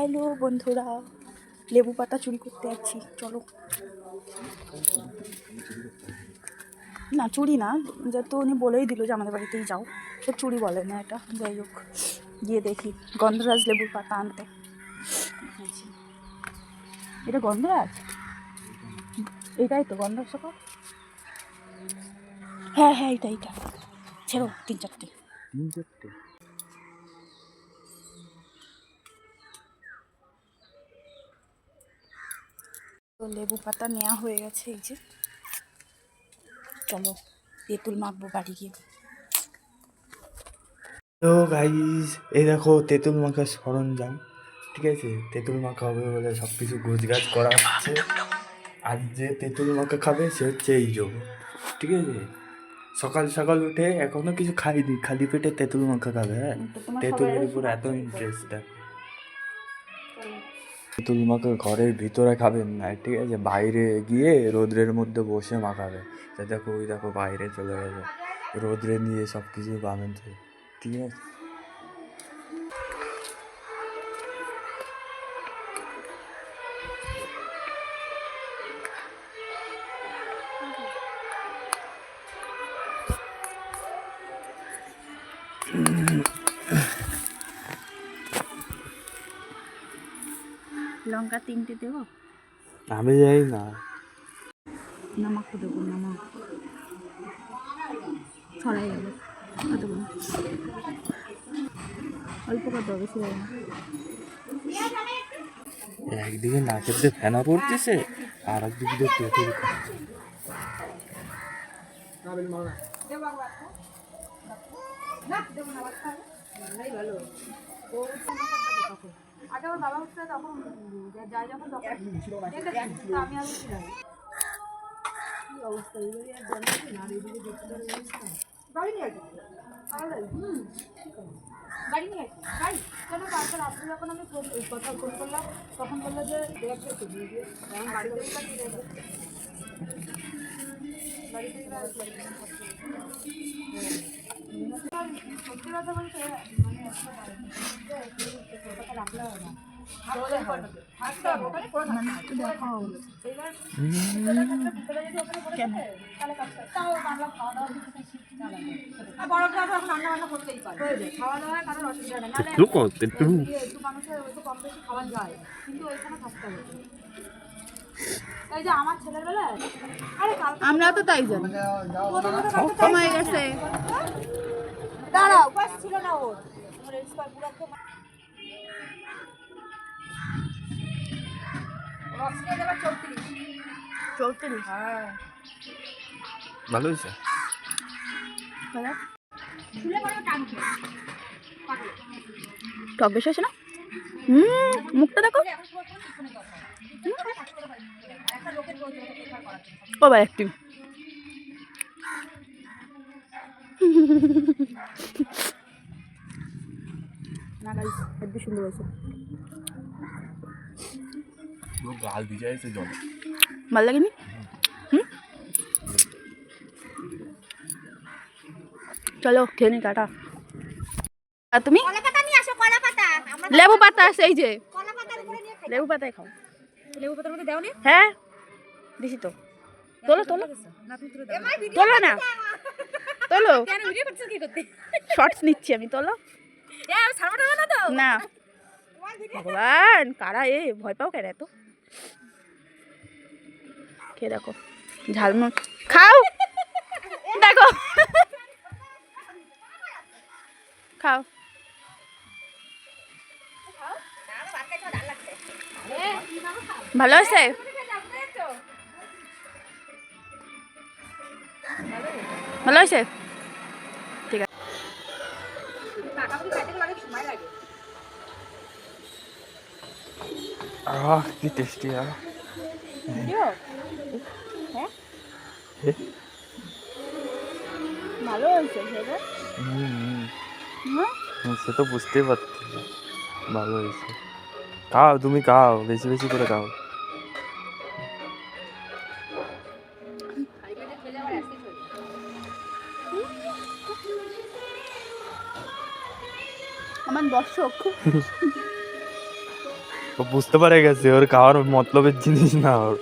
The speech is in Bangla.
হ্যালো বন্ধুরা, লেবু পাতা চুরি করতে যাচ্ছি, চলো। না, চুরি না, যে তো উনি বলেই দিল যে আমাদের বাড়িতেই যাও। তো চুরি বলে না এটা, যাই হোক, গিয়ে দেখি। গন্ধরাজ লেবুর পাতা আনতে। এটা গন্ধরাজ? এটাই তো গন্ধরাজ হ্যাঁ হ্যাঁ এটা এটা। ছেড়ো, তিন চারটে। তিন চারটে? তো লেবু পাতা নেওয়া হয়ে গেছে এই যে। চলো তেঁতুল মাখবো বাড়ি গিয়ে। তো গাইজ এই দেখো তেঁতুল মাখার সরঞ্জাম ঠিক আছে? তেঁতুল মাখা হবে বলে সব কিছু গোছগাছ করা হচ্ছে। আর যে তেঁতুল মাখা খাবে সে হচ্ছে এই যোগ ঠিক আছে? সকাল সকাল উঠে এখনও কিছু খাইনি খালি পেটে তেঁতুল মাখা খাবে হ্যাঁ? তেঁতুলের উপর এত ইন্টারেস্ট দেখো। তেঁতুল মাখা ঘরের ভিতরে খাবেন না ঠিক আছে? বাইরে গিয়ে রোদ্রের মধ্যে বসে মাখাবে। তা দেখো, ওই দেখো, বাইরে চলে গেছে রোদ্রে নিয়ে সব কিছু পাবেন ঠিক আছে? লঙ্কা তিনটে দেবো? আমি যাই না। নামাকও দেবো নামাক ছড়াই গেল। কতগুলো অল্প কত বেশি দেবো না। একদিকে নাকের দিয়ে ফেনা পড়তেছে আর একদিকে দিয়ে তেঁতুল খাচ্ছে আগে আমার বাবা হচ্ছে তখন যাই যখন তখন আমি আর উঠছিলাম কি অবস্থা এইবারে আর জানাচ্ছি না আর এইদিকে দেখতে গাড়ি নিয়ে আসি হুম গাড়ি কালকে রাত্রে যখন আমি কথা ফোন করলাম তখন বলল যে দেখবে তো দিয়ে এখন গাড়ি থেকে কাটিয়ে দেখবে গাড়ি থেকে আর সত্যি কথা বলতে একটা মানুষের কম বেশি খাওয়া যায় কিন্তু ওইখানে থাকতে হবে যে আমার ছেলের আরে আমরা তো তাই জানি। সময় গেছে। দাঁড়াও ছিল না ওর। চৌত্রিশ। হ্যাঁ ভালো। হয়েছে টক বেশি আছে না? হুম মুখটা দেখো। ও ভাই একটি না গাইস হেব্বি সুন্দর হয়েছে। গাল ভিজাইছে জল। ভালো লাগেনি? হুম? চলো খেয়ে নি টাটা। আর তুমি? কলা পাতা নিয়ে আসো কলা পাতা আমরা লেবু পাতা আছে এই যে। কলা পাতার উপরে নিয়ে খাই। লেবু পাতায় খাও। লেবু পাতার মধ্যে দাও হ্যাঁ। দিছি তো। তোলো তোলো। তুলে দাও। তোলো না। তোলো। কেন ভিডিও করছিস কি করতে? শর্টস নিচ্ছি আমি তোলো। না ভগবান, কারা এ? ভয় পাও কেন এত? খেয়ে দেখো ঝালমুড় খাও! দেখো। খাও। ভালো আছে? ভালো আছে? আহ কি টেস্টি আর ভালো হয়েছে হ্যাঁ হুম, সে তো বুঝতেই পারছি ভালো হয়েছে খাও তুমি খাও বেশি বেশি করে খাও আমার দর্শক বুঝতে পারে গেছে ওর খাওয়ার মতলবের জিনিস না ওর।